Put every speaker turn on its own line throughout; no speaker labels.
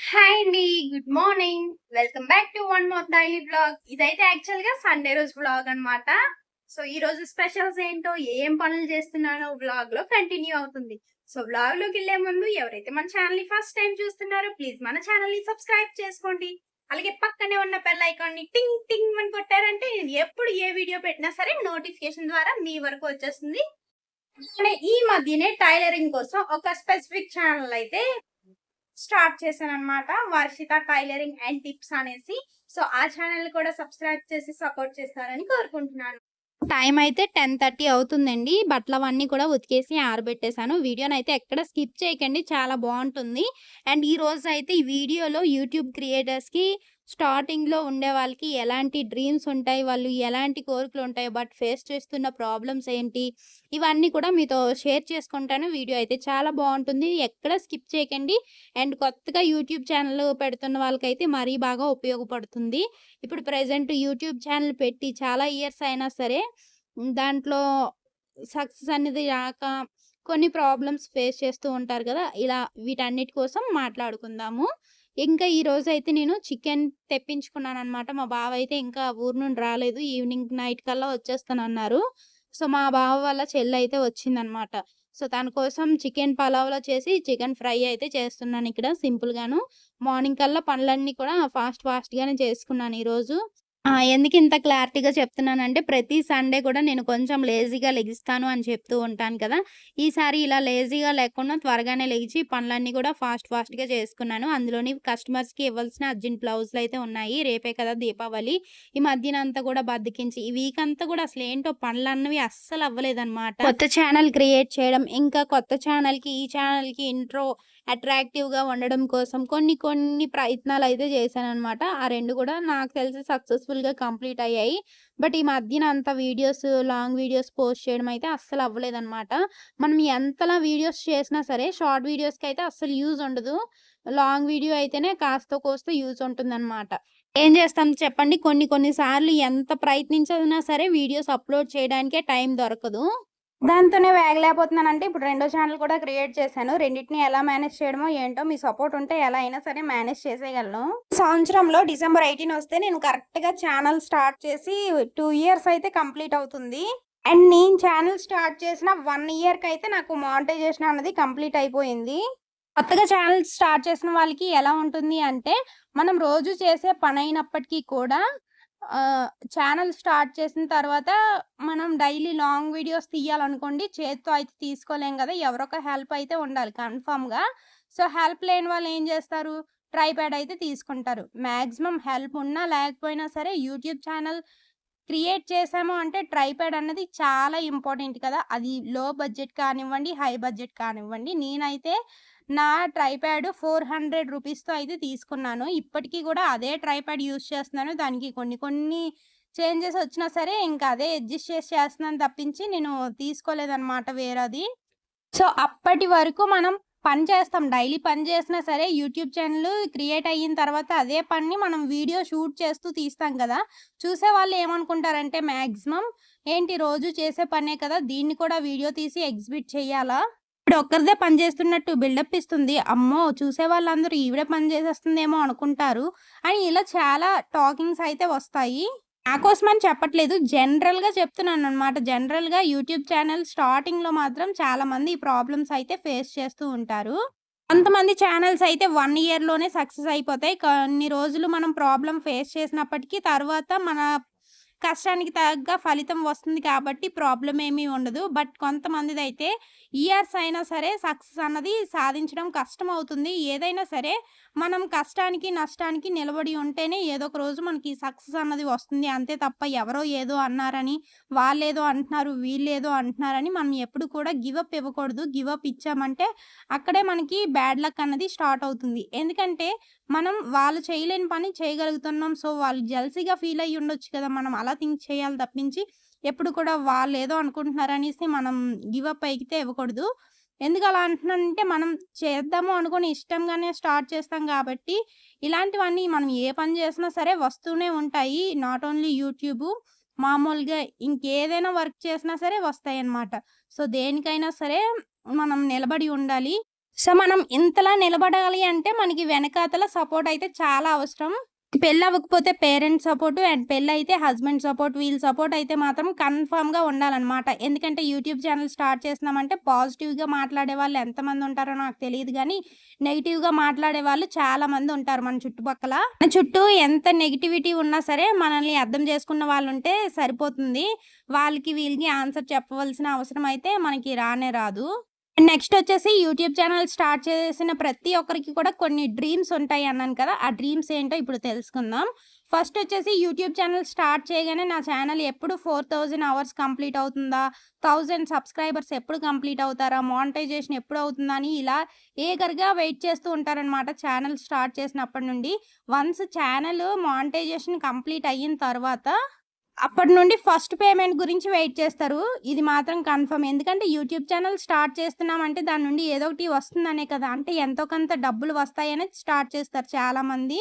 Hi అండి good morning welcome back to one more daily blog ఇదైతే యాక్చువల్గా Sunday రోజు బ్లాగ్ అన్నమాట. సో ఈ రోజు స్పెషల్స్ ఏంటో ఏం పనులు చేస్తున్నానో బ్లాగ్లో కంటిన్యూ అవుతుంది. సో బ్లాగ్లోకి వెళ్ళే ముందు ఎవరైతే మన ఛానల్ని ఫస్ట్ టైం చూస్తున్నారో ప్లీజ్ మన ఛానల్ని సబ్స్క్రైబ్ చేసుకోండి. అలాగే పక్కనే ఉన్న బెల్ ఐకాన్ని టింగ్ టింగ్ అని కొట్టారంటే నేను ఎప్పుడు ఏ వీడియో పెట్టినా సరే నోటిఫికేషన్ ద్వారా మీ వరకు వచ్చేస్తుంది. ఈ మధ్యనే టైలరింగ్ కోసం ఒక స్పెసిఫిక్ ఛానల్ అయితే స్టార్ట్ చేశాను అనమాట వర్షిత టైలరింగ్ అండ్ టిప్స్ అనేసి. సో ఆ ఛానల్ కూడా సబ్స్క్రైబ్ చేసి సపోర్ట్ చేస్తారని కోరుకుంటున్నాను. టైం అయితే టెన్ థర్టీ అవుతుందండి. బట్టలు అవన్నీ కూడా ఉతికేసి ఆరబెట్టేశాను. వీడియోని అయితే ఎక్కడ స్కిప్ చేయకండి. చాలా బాగుంటుంది. అండ్ ఈ రోజు అయితే ఈ వీడియోలో యూట్యూబ్ క్రియేటర్స్కి స్టార్టింగ్లో ఉండే వాళ్ళకి ఎలాంటి డ్రీమ్స్ ఉంటాయి? వాళ్ళు ఎలాంటి కోరికలు ఉంటాయి? బట్ ఫేస్ చేస్తున్న ప్రాబ్లమ్స్ ఏంటి? ఇవన్నీ కూడా మీతో షేర్ చేసుకుంటాను. వీడియో అయితే చాలా బాగుంటుంది. ఎక్కడ స్కిప్ చేయకండి. అండ్ కొత్తగా యూట్యూబ్ ఛానల్ పెడుతున్న వాళ్ళకైతే మరీ బాగా ఉపయోగపడుతుంది. ఇప్పుడు ప్రజెంట్ యూట్యూబ్ ఛానల్ పెట్టి చాలా ఇయర్స్ అయినా సరే దాంట్లో సక్సెస్ అనేది రాక కొన్ని ప్రాబ్లమ్స్ ఫేస్ చేస్తూ ఉంటారు కదా? ఇలా వీటన్నిటి కోసం మాట్లాడుకుందాము. ఇంకా ఈ రోజు అయితే నేను చికెన్ తెప్పించుకున్నాను అనమాట మా బావ అయితే ఇంకా ఊరు నుండి రాలేదు. ఈవినింగ్ నైట్ కల్లా వచ్చేస్తానన్నారు. సో మా బావ వాళ్ళ చెల్లి అయితే వచ్చిందనమాట సో తన కోసం చికెన్ పలావ్లో చేసి చికెన్ ఫ్రై అయితే చేస్తున్నాను ఇక్కడ సింపుల్గాను. మార్నింగ్ కల్లా పనులన్నీ కూడా ఫాస్ట్ ఫాస్ట్గానే చేసుకున్నాను ఈరోజు ఎందుకు ఇంత క్లారిటీగా చెప్తున్నానంటే ప్రతి సండే కూడా నేను కొంచెం లేజీగా లెగిస్తాను అని చెప్తూ ఉంటాను కదా. ఈసారి ఇలా లేజీగా లేకుండా త్వరగానే లెగిచి పనులన్నీ కూడా ఫాస్ట్ ఫాస్ట్గా చేసుకున్నాను. అందులోని కస్టమర్స్కి ఇవ్వాల్సిన అర్జెంట్ బ్లౌజులు అయితే ఉన్నాయి. రేపే కదా దీపావళి. ఈ మధ్యన అంతా కూడా బద్దకించి ఈ వీక్ అంతా కూడా అసలు ఏంటో పనులు అన్నవి అస్సలు అవ్వలేదన్నమాట. కొత్త ఛానల్ క్రియేట్ చేయడం ఇంకా కొత్త ఛానల్కి ఈ ఛానల్కి ఇంట్రో అట్రాక్టివ్గా ఉండడం కోసం కొన్ని కొన్ని ప్రయత్నాలు అయితే చేశాను అనమాట ఆ రెండు కూడా నాకు తెలిసి సక్సెస్ఫుల్గా కంప్లీట్ అయ్యాయి. బట్ ఈ మధ్యన అంత వీడియోస్ లాంగ్ వీడియోస్ పోస్ట్ చేయడం అయితే అస్సలు అవ్వలేదన్నమాట. మనం ఎంతలా వీడియోస్ చేసినా సరే షార్ట్ వీడియోస్కి అయితే అస్సలు యూజ్ ఉండదు. లాంగ్ వీడియో అయితేనే కాస్త కోస్త యూజ్ ఉంటుందన్నమాట. ఏం చేస్తాం చెప్పండి? కొన్ని కొన్నిసార్లు ఎంత ప్రయత్నించినా సరే వీడియోస్ అప్లోడ్ చేయడానికే టైం దొరకదు. దాంతోనే వేగలేకపోతున్నానంటే ఇప్పుడు రెండో ఛానల్ కూడా క్రియేట్ చేశాను. రెండింటిని ఎలా మేనేజ్ చేయడమో ఏంటో మీ సపోర్ట్ ఉంటే ఎలా అయినా సరే మేనేజ్ చేసేయగలను. సంవత్సరంలో డిసెంబర్ ఎయిటీన్ వస్తే నేను కరెక్ట్గా ఛానల్ స్టార్ట్ చేసి టూ ఇయర్స్ అయితే కంప్లీట్ అవుతుంది. అండ్ నేను ఛానల్ స్టార్ట్ చేసిన వన్ ఇయర్కి అయితే నాకు మానిటైజేషన్ అన్నది కంప్లీట్ అయిపోయింది. కొత్తగా ఛానల్ స్టార్ట్ చేసిన వాళ్ళకి ఎలా ఉంటుంది అంటే మనం రోజు చేసే పని అయినప్పటికీ కూడా ఛానల్ స్టార్ట్ చేసిన తర్వాత మనం డైలీ లాంగ్ వీడియోస్ తీయాలనుకోండి చేత్తో అయితే తీసుకోలేం కదా ఎవరొక హెల్ప్ అయితే ఉండాలి కన్ఫామ్గా. సో హెల్ప్ లేని వాళ్ళు ఏం చేస్తారు? ట్రైప్యాడ్ అయితే తీసుకుంటారు. మ్యాక్సిమం హెల్ప్ ఉన్నా లేకపోయినా సరే యూట్యూబ్ ఛానల్ క్రియేట్ చేసాము అంటే ట్రైప్యాడ్ అన్నది చాలా ఇంపార్టెంట్ కదా. అది లో బడ్జెట్ కానివ్వండి హై బడ్జెట్ కానివ్వండి. నేనైతే నా ట్రైప్యాడ్ ఫోర్ హండ్రెడ్ రూపీస్తో అయితే తీసుకున్నాను. ఇప్పటికీ కూడా అదే ట్రైప్యాడ్ యూస్ చేస్తున్నాను. దానికి కొన్ని కొన్ని చేంజెస్ వచ్చినా సరే ఇంకా అదే అడ్జస్ట్ చేసి చేస్తున్నాను తప్పించి నేను తీసుకోలేదన్నమాట వేరేది. సో అప్పటి వరకు మనం పని చేస్తాం. డైలీ పని చేసినా సరే యూట్యూబ్ ఛానల్ క్రియేట్ అయిన తర్వాత అదే పని మనం వీడియో షూట్ చేస్తూ తీస్తాం కదా. చూసే వాళ్ళు ఏమనుకుంటారంటే మ్యాక్సిమం ఏంటి రోజు చేసే పనే కదా దీన్ని కూడా వీడియో తీసి ఎగ్జిబిట్ చేయాలా? ఇప్పుడు ఒక్కరిదే పని చేస్తున్నట్టు బిల్డప్ ఇస్తుంది. అమ్మో! చూసే వాళ్ళందరూ ఈవిడే పని చేసేస్తుందేమో అనుకుంటారు. అని ఇలా చాలా టాకింగ్స్ అయితే వస్తాయి. నా కోసం అని చెప్పట్లేదు. జనరల్గా చెప్తున్నాను అనమాట జనరల్గా యూట్యూబ్ ఛానల్ స్టార్టింగ్లో మాత్రం చాలా మంది ఈ ప్రాబ్లమ్స్ అయితే ఫేస్ చేస్తూ ఉంటారు. కొంతమంది ఛానల్స్ అయితే వన్ ఇయర్లోనే సక్సెస్ అయిపోతాయి. కొన్ని రోజులు మనం ప్రాబ్లం ఫేస్ చేసినప్పటికీ తర్వాత మన కష్టానికి తగ్గ ఫలితం వస్తుంది కాబట్టి ప్రాబ్లం ఏమీ ఉండదు. బట్ కొంతమందిది అయితే ఇయర్స్ అయినా సరే సక్సెస్ అన్నది సాధించడం కష్టం అవుతుంది ఏదైనా సరే మనం కష్టానికి నష్టానికి నిలబడి ఉంటేనే ఏదో ఒక రోజు మనకి సక్సెస్ అన్నది వస్తుంది. అంతే తప్ప ఎవరో ఏదో అన్నారని వాళ్ళేదో అంటున్నారు వీళ్ళేదో అంటున్నారని మనం ఎప్పుడు కూడా గివప్ ఇవ్వకూడదు. గివప్ ఇచ్చామంటే అక్కడే మనకి బ్యాడ్ లక్ అన్నది స్టార్ట్ అవుతుంది. ఎందుకంటే మనం వాళ్ళు చేయలేని పని చేయగలుగుతున్నాం. సో వాళ్ళు జల్సీగా ఫీల్ అయ్యి ఉండొచ్చు కదా మనం. అలా థింక్ చేయాలి తప్పించి ఎప్పుడు కూడా వాళ్ళు ఏదో అనుకుంటున్నారు అనేసి మనం గివప్ అయితే ఇవ్వకూడదు. ఎందుకు అలా అంటున్నానంటే మనం చేద్దాము అనుకుని ఇష్టంగానే స్టార్ట్ చేస్తాం కాబట్టి ఇలాంటివన్నీ మనం ఏ పని చేసినా సరే వస్తూనే ఉంటాయి. నాట్ ఓన్లీ యూట్యూబ్ మామూలుగా ఇంకేదైనా వర్క్ చేసినా సరే వస్తాయి అన్నమాట. సో దేనికైనా సరే మనం నిలబడి ఉండాలి. సో మనం ఇంతలా నిలబడాలి అంటే మనకి వెనకాతల సపోర్ట్ అయితే చాలా అవసరం. పెళ్ళి అవ్వకపోతే పేరెంట్స్ సపోర్ట్ అండ్ పెళ్ళి అయితే హస్బెండ్ సపోర్ట్ వీళ్ళ సపోర్ట్ అయితే మాత్రం కన్ఫామ్గా ఉండాలన్నమాట. ఎందుకంటే యూట్యూబ్ ఛానల్ స్టార్ట్ చేస్తున్నామంటే పాజిటివ్గా మాట్లాడే వాళ్ళు ఎంతమంది ఉంటారో నాకు తెలియదు కానీ నెగిటివ్గా మాట్లాడే వాళ్ళు చాలామంది ఉంటారు మన చుట్టుపక్కల. మన చుట్టూ ఎంత నెగిటివిటీ ఉన్నా సరే మనల్ని అర్థం చేసుకున్న వాళ్ళు ఉంటే సరిపోతుంది. వాళ్ళకి వీళ్ళకి ఆన్సర్ చెప్పవలసిన అవసరం అయితే మనకి రానే రాదు. నెక్స్ట్ వచ్చేసి యూట్యూబ్ ఛానల్ స్టార్ట్ చేసిన ప్రతి ఒక్కరికి కూడా కొన్ని డ్రీమ్స్ ఉంటాయి అన్నాను కదా. ఆ డ్రీమ్స్ ఏంటో ఇప్పుడు తెలుసుకుందాం. ఫస్ట్ వచ్చేసి యూట్యూబ్ ఛానల్ స్టార్ట్ చేయగానే నా ఛానల్ ఎప్పుడు ఫోర్ థౌజండ్ అవర్స్ కంప్లీట్ అవుతుందా? థౌజండ్ సబ్స్క్రైబర్స్ ఎప్పుడు కంప్లీట్ అవుతారా? మానిటైజేషన్ ఎప్పుడు అవుతుందా? అని ఇలా ఏగర్గా వెయిట్ చేస్తూ ఉంటారనమాట ఛానల్ స్టార్ట్ చేసినప్పటి నుండి. వన్స్ ఛానల్ మానిటైజేషన్ కంప్లీట్ అయిన తర్వాత అప్పటి నుండి ఫస్ట్ పేమెంట్ గురించి వెయిట్ చేస్తారు. ఇది మాత్రం కన్ఫర్మ్. ఎందుకంటే యూట్యూబ్ ఛానల్ స్టార్ట్ చేస్తున్నామంటే దాని నుండి ఏదో ఒకటి వస్తుందనే కదా. అంటే ఎంతో కొంత డబ్బులు వస్తాయని స్టార్ట్ చేస్తారు చాలామంది.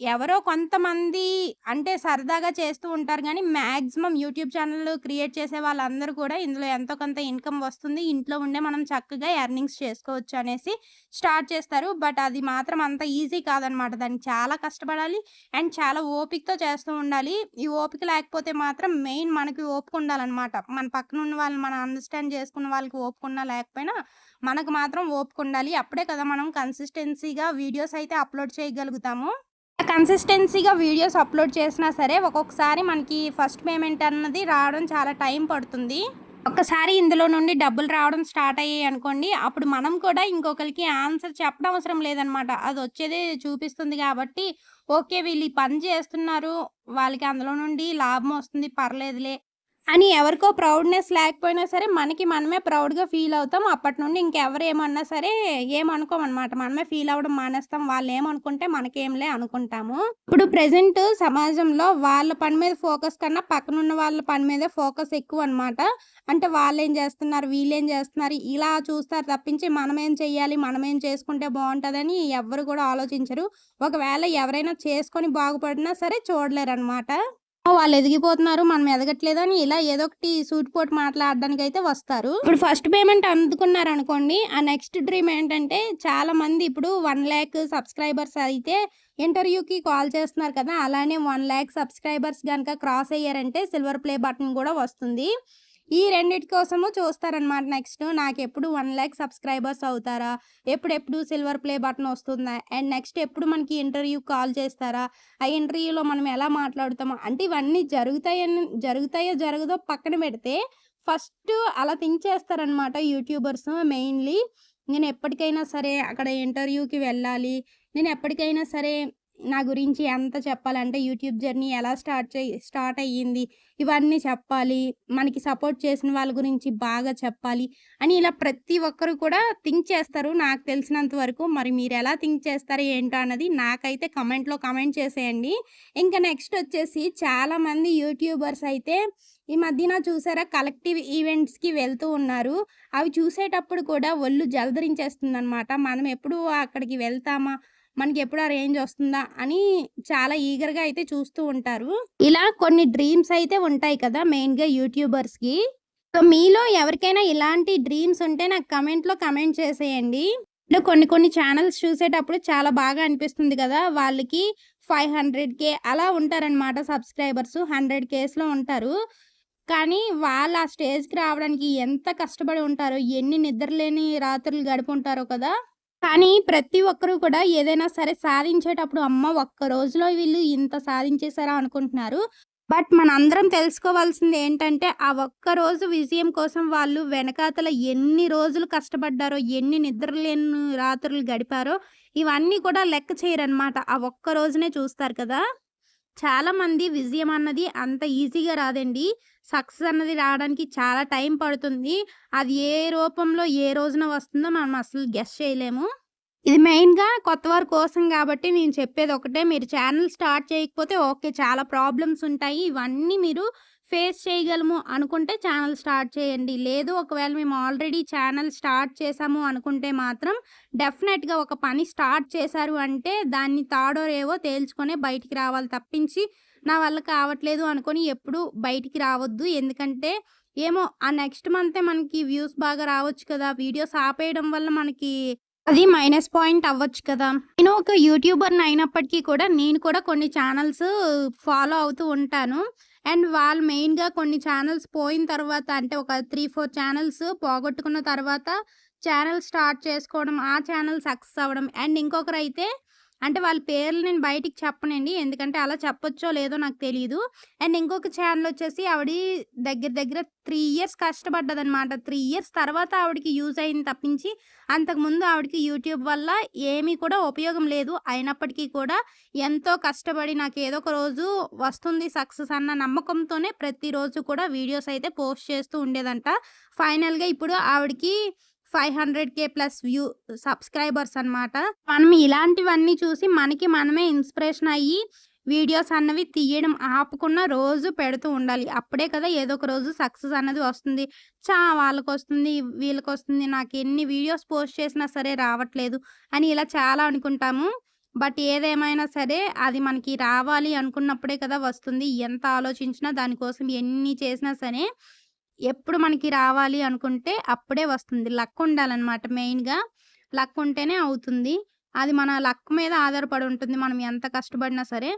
ఎవరో కొంతమంది అంటే సరదాగా చేస్తూ ఉంటారు కానీ మ్యాక్సిమం యూట్యూబ్ ఛానల్ క్రియేట్ చేసే వాళ్ళందరూ కూడా ఇందులో ఎంతో కొంత ఇన్కమ్ వస్తుంది. ఇంట్లో ఉండే మనం చక్కగా ఎర్నింగ్స్ చేసుకోవచ్చు అనేసి స్టార్ట్ చేస్తారు. బట్ అది మాత్రం అంత ఈజీ కాదనమాట. దానికి చాలా కష్టపడాలి అండ్ చాలా ఓపికతో చేస్తూ ఉండాలి. ఈ ఓపిక లేకపోతే మాత్రం మెయిన్ మనకి ఓపిక ఉండాలన్నమాట మన పక్కన ఉన్న వాళ్ళు మనం అండర్స్టాండ్ చేసుకున్న వాళ్ళకి ఓపుకున్నా లేకపోయినా మనకు మాత్రం ఓపిక ఉండాలి. అప్పుడే కదా మనం కన్సిస్టెన్సీగా వీడియోస్ అయితే అప్లోడ్ చేయగలుగుతాము. కన్సిస్టెన్సీగా వీడియోస్ అప్లోడ్ చేసినా సరే ఒక్కొక్కసారి మనకి ఫస్ట్ పేమెంట్ అన్నది రావడం చాలా టైం పడుతుంది. ఒక్కసారి ఇందులో నుండి డబ్బులు రావడం స్టార్ట్ అయ్యాయి అనుకోండి అప్పుడు మనం కూడా ఇంకొకరికి ఆన్సర్ చెప్పడం అవసరం లేదనమాట అది వచ్చేదే చూపిస్తుంది కాబట్టి ఓకే వీళ్ళు ఈ పని చేస్తున్నారు వాళ్ళకి అందులో నుండి లాభం వస్తుంది పర్లేదులే అని ఎవరికో ప్రౌడ్నెస్ లేకపోయినా సరే మనకి మనమే ప్రౌడ్గా ఫీల్ అవుతాం. అప్పటి నుండి ఇంకెవరు ఏమన్నా సరే ఏమనుకోమన్నమాట. మనమే ఫీల్ అవ్వడం మానేస్తాం. వాళ్ళు ఏమనుకుంటే మనకేంలే అనుకుంటాము. ఇప్పుడు ప్రజెంట్ సమాజంలో వాళ్ళ పని మీద ఫోకస్ కన్నా పక్కనున్న వాళ్ళ పని మీదే ఫోకస్ ఎక్కువ అనమాట అంటే వాళ్ళు ఏం చేస్తున్నారు? వీళ్ళు ఏం చేస్తున్నారు? ఇలా చూస్తారు తప్పించి మనం ఏం చెయ్యాలి? మనం ఏం చేసుకుంటే బాగుంటుందని ఎవరు కూడా ఆలోచించరు. ఒకవేళ ఎవరైనా చేసుకొని బాగుపడినా సరే చూడలేరు అనమాట వాళ్ళు ఎదిగిపోతున్నారు మనం ఎదగట్లేదు అని ఇలా ఏదో ఒకటి సూటిపోటు మాట్లాడడానికి అయితే వస్తారు. ఇప్పుడు ఫస్ట్ పేమెంట్ అందుకున్నారు అనుకోండి ఆ నెక్స్ట్ డ్రీమ్ ఏంటంటే చాలా మంది ఇప్పుడు వన్ ల్యాక్ సబ్స్క్రైబర్స్ అయితే ఇంటర్వ్యూకి కాల్ చేస్తున్నారు కదా అలానే వన్ ల్యాక్ సబ్స్క్రైబర్స్ కనుక క్రాస్ అయ్యారంటే సిల్వర్ ప్లే బటన్ కూడా వస్తుంది. ఈ రెండిటి కోసము చూస్తారనమాట నెక్స్ట్. నాకు ఎప్పుడు వన్ ల్యాక్ సబ్స్క్రైబర్స్ అవుతారా? ఎప్పుడెప్పుడు సిల్వర్ ప్లే బటన్ వస్తుందా? అండ్ నెక్స్ట్ ఎప్పుడు మనకి ఇంటర్వ్యూ కాల్ చేస్తారా? ఆ ఇంటర్వ్యూలో మనం ఎలా మాట్లాడుతామో అంటే ఇవన్నీ జరుగుతాయని జరుగుతాయో జరగదో పక్కన పెడితే ఫస్ట్ అలా థింక్ చేస్తారనమాట యూట్యూబర్స్ మెయిన్లీ. నేను ఎప్పటికైనా సరే అక్కడ ఇంటర్వ్యూకి వెళ్ళాలి. నేను ఎప్పటికైనా సరే నా గురించి ఎంత చెప్పాలంటే యూట్యూబ్ జర్నీ ఎలా స్టార్ట్ చే స్టార్ట్ అయ్యింది ఇవన్నీ చెప్పాలి మనకి సపోర్ట్ చేసిన వాళ్ళ గురించి బాగా చెప్పాలి అని ఇలా ప్రతి ఒక్కరు కూడా థింక్ చేస్తారు. నాకు తెలిసినంత వరకు మరి మీరు ఎలా థింక్ చేస్తారు ఏంటో అన్నది నాకైతే కమెంట్లో కమెంట్ చేసేయండి. ఇంకా నెక్స్ట్ వచ్చేసి చాలామంది యూట్యూబర్స్ అయితే ఈ మధ్యన చూసారా కలెక్టివ్ ఈవెంట్స్కి వెళ్తూ ఉన్నారు. అవి చూసేటప్పుడు కూడా ఒళ్ళు జలధరించేస్తుంది అనమాట మనం ఎప్పుడు అక్కడికి వెళ్తామా? మనకి ఎప్పుడు ఆ రేంజ్ వస్తుందా అని చాలా ఈగర్గా అయితే చూస్తూ ఉంటారు. ఇలా కొన్ని డ్రీమ్స్ అయితే ఉంటాయి కదా మెయిన్గా యూట్యూబర్స్కి. సో మీలో ఎవరికైనా ఇలాంటి డ్రీమ్స్ ఉంటే నాకు కమెంట్లో కమెంట్ చేసేయండి. ఇప్పుడు కొన్ని కొన్ని ఛానల్స్ చూసేటప్పుడు చాలా బాగా అనిపిస్తుంది కదా వాళ్ళకి ఫైవ్ హండ్రెడ్ కే అలా ఉంటారనమాట సబ్స్క్రైబర్స్. హండ్రెడ్ కేస్లో ఉంటారు. కానీ వాళ్ళు ఆ స్టేజ్కి రావడానికి ఎంత కష్టపడి ఉంటారో ఎన్ని నిద్రలేని రాత్రులు గడుపుంటారో కదా. కానీ ప్రతి ఒక్కరు కూడా ఏదైనా సరే సాధించేటప్పుడు అమ్మ ఒక్క రోజులో వీళ్ళు ఇంత సాధించేసారా అనుకుంటున్నారు. బట్ మనందరం తెలుసుకోవాల్సింది ఏంటంటే ఆ ఒక్క రోజు విజయం కోసం వాళ్ళు వెనకాతల ఎన్ని రోజులు కష్టపడ్డారో ఎన్ని నిద్రలేని రాత్రులు గడిపారో ఇవన్నీ కూడా లెక్క చేయరనమాట ఆ ఒక్క రోజునే చూస్తారు కదా. చాలామంది విజయం అన్నది అంత ఈజీగా రాదండి. సక్సెస్ అన్నది రావడానికి చాలా టైం పడుతుంది. అది ఏ రూపంలో ఏ రోజున వస్తుందో మనం అసలు గెస్ చేయలేము. ఇది మెయిన్గా కొత్త వారి కోసం కాబట్టి నేను చెప్పేది ఒకటే. మీరు ఛానల్ స్టార్ట్ చేయకపోతే ఓకే చాలా ప్రాబ్లమ్స్ ఉంటాయి. ఇవన్నీ మీరు ఫేస్ చేయగలము అనుకుంటే ఛానల్ స్టార్ట్ చేయండి లేదు ఒకవేళ మేము ఆల్రెడీ ఛానల్ స్టార్ట్ చేసాము అనుకుంటే మాత్రం డెఫినెట్గా ఒక పని స్టార్ట్ చేశారు అంటే దాన్ని తాడో రేవో తేల్చుకొని బయటికి రావాలి తప్పించి నా వల్ల కావట్లేదు అనుకొని ఎప్పుడు బయటికి రావద్దు ఎందుకంటే ఏమో ఆ నెక్స్ట్ మంతే మనకి వ్యూస్ బాగా రావచ్చు కదా! వీడియోస్ ఆపేయడం వల్ల మనకి అది మైనస్ పాయింట్ అవ్వచ్చు కదా! నేను ఒక యూట్యూబర్‌ని అయినప్పటికీ కూడా నేను కూడా కొన్ని ఛానల్స్ ఫాలో అవుతూ ఉంటాను. అండ్ వాళ్ళు మెయిన్‌గా కొన్ని ఛానల్స్ పోయిన తర్వాత అంటే ఒక 3, 4 ఛానల్స్ పోగొట్టుకున్న తర్వాత ఛానల్ స్టార్ట్ చేసుకోవడం, ఆ ఛానల్ సక్సెస్ అవ్వడం. అండ్ ఇంకొకరైతే అంటే వాళ్ళ పేర్లు నేను బయటికి చెప్పనండి. ఎందుకంటే అలా చెప్పొచ్చో లేదో నాకు తెలియదు అండ్ ఇంకొక ఛానల్ వచ్చేసి ఆవిడ దగ్గర దగ్గర త్రీ ఇయర్స్ కష్టపడ్డదనమాట. త్రీ ఇయర్స్ తర్వాత ఆవిడకి యూజ్ అయింది తప్పించి అంతకుముందు ఆవిడకి యూట్యూబ్ వల్ల ఏమీ కూడా ఉపయోగం లేదు. అయినప్పటికీ కూడా ఎంతో కష్టపడి నాకు ఏదో ఒక రోజు వస్తుంది సక్సెస్ అన్న నమ్మకంతోనే ప్రతిరోజు కూడా వీడియోస్ అయితే పోస్ట్ చేస్తూ ఉండేదంట. ఫైనల్‌గా ఇప్పుడు ఆవిడకి 500,000 ప్లస్ వ్యూ సబ్స్క్రైబర్స్ అనమాట. మనం ఇలాంటివన్నీ చూసి మనకి మనమే ఇన్స్పిరేషన్ అయ్యి వీడియోస్ అన్నవి తీయడం ఆపకుండా రోజు పెడుతూ ఉండాలి. అప్పుడే కదా ఏదో ఒక రోజు సక్సెస్ అన్నది వస్తుంది. చా వాళ్ళకు వస్తుంది వీళ్ళకొస్తుంది ఎన్ని వీడియోస్ పోస్ట్ చేసినా సరే రావట్లేదు అని ఇలా చాలా అనుకుంటాము. బట్ ఏదేమైనా సరే అది మనకి రావాలి అనుకున్నప్పుడే కదా వస్తుంది. ఎంత ఆలోచించినా దానికోసం ఎన్ని చేసినా సరే ఎప్పుడు మనకి రావాలి అనుకుంటే అప్పుడే వస్తుంది. లక్ ఉండాలన్నమాట మెయిన్‌గా. లక్ ఉంటేనే అవుతుంది. అది మన లక్ మీద ఆధారపడి ఉంటుంది. మనం ఎంత కష్టపడినా సరే.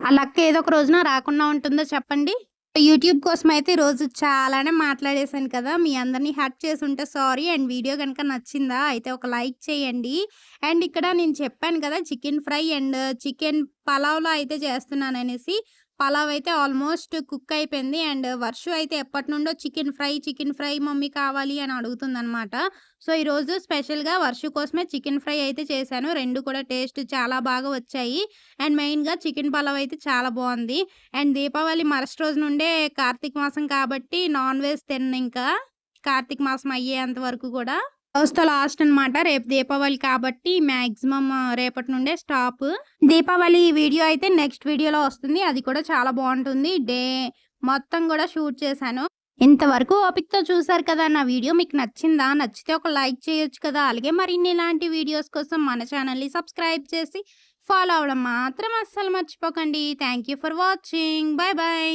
ఆ లక్ ఏదో ఒక రోజున రాకుండా ఉంటుందో చెప్పండి? యూట్యూబ్ కోసం అయితే ఈరోజు చాలానే మాట్లాడేశాను కదా! మీ అందరిని చేసి ఉంటే సారీ. అండ్ వీడియో కనుక నచ్చిందా? అయితే ఒక లైక్ చేయండి. అండ్ ఇక్కడ నేను చెప్పాను కదా! చికెన్ ఫ్రై అండ్ చికెన్ పలావ్‌లో అయితే చేస్తున్నాను అనేసి పలావ్ అయితే ఆల్మోస్ట్ కుక్ అయిపోయింది. అండ్ వర్షు అయితే ఎప్పటి నుండో chicken fry, chicken fry mummy కావాలి అని అడుగుతుందనమాట. సో, ఈరోజు స్పెషల్‌గా వర్షు కోసమే చికెన్ ఫ్రై అయితే చేశాను. రెండు కూడా టేస్ట్ చాలా బాగా వచ్చాయి. అండ్ మెయిన్‌గా చికెన్ పలావ్ అయితే చాలా బాగుంది అండ్ దీపావళి మరుసటి రోజు నుండే కార్తీక మాసం కాబట్టి నాన్ వెజ్ తిననింకా. కార్తీక మాసం అయ్యేంత వరకు కూడా. రోజుతో లాస్ట్ అనమాట. రేపు దీపావళి కాబట్టి మ్యాక్సిమం రేపటి నుండే స్టాప్. దీపావళి వీడియో అయితే నెక్స్ట్ వీడియోలో వస్తుంది. అది కూడా చాలా బాగుంటుంది డే మొత్తం కూడా షూట్ చేశాను. ఇంతవరకు ఓపిక్తో చూసారు కదా! నా వీడియో మీకు నచ్చిందా? నచ్చితే ఒక లైక్ చేయొచ్చు కదా! అలాగే మరిన్ని ఇలాంటి వీడియోస్ కోసం మన ఛానల్‌ని సబ్స్క్రైబ్ చేసి ఫాలో అవ్వడం మాత్రం అస్సలు మర్చిపోకండి. Thank you for watching. Bye bye